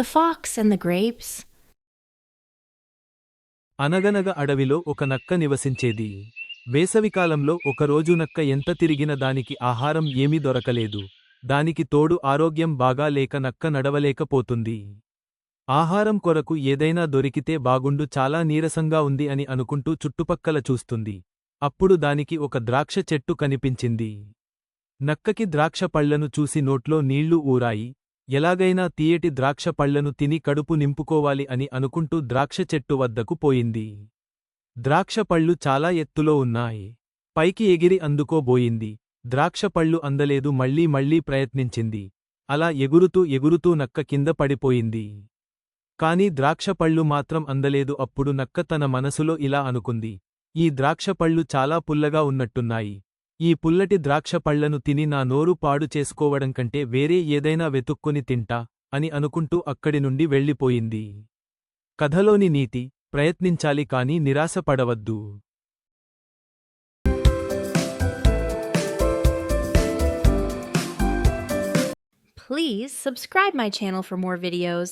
The Fox and the Grapes. అనగనగ అడవిలో ఒక నక్క నివసించేది. వేసవికాలంలో ఒకరోజు నక్క ఎంత తిరిగిన దానికి ఆహారం ఏమీ దొరకలేదు. దానికి తోడు ఆరోగ్యం బాగా లేక నక్క నడవలేకపోతుంది. ఆహారం కొరకు ఏదైనా దొరికితే బాగుండు చాలా నీరసంగా ఉంది అని అనుకుంటూ చుట్టుపక్కల చూస్తుంది. అప్పుడు దానికి ఒక ద్రాక్ష చెట్టు కనిపించింది. నక్కకి ద్రాక్ష పళ్ళను చూసి నోట్లో నీళ్ళు ఊరాయి. ఎలాగైనా తీయటి ద్రాక్ష పళ్ళను తిని కడుపు నింపుకోవాలి అని అనుకుంటూ ద్రాక్ష చెట్టు వద్దకు పోయింది. ద్రాక్ష పళ్ళు చాలా ఎత్తులో ఉన్నాయి. పైకి ఎగిరి అందుకోబోయింది. ద్రాక్ష పళ్ళు అందలేదు. మళ్ళీ మళ్ళీ ప్రయత్నించింది. అలా ఎగురుతూ ఎగురుతూ నక్క కింద పడిపోయింది. కాని ద్రాక్షపళ్ళు మాత్రం అందలేదు. అప్పుడు నక్క తన మనసులో ఇలా అనుకుంది. ఈ ద్రాక్షపళ్ళు చాలా పుల్లగా ఉన్నట్టున్నాయి. ఈ పుల్లటి ద్రాక్ష పళ్ళను తిని నా నోరు పాడు చేసుకోవడం కంటే వేరే ఏదైనా వెతుక్కుని తింటా అని అనుకుంటూ అక్కడి నుండి వెళ్ళిపోయింది కథలోని నీతి ప్రయత్నించాలి కాని నిరాశపడవద్దు Please subscribe my channel for more videos.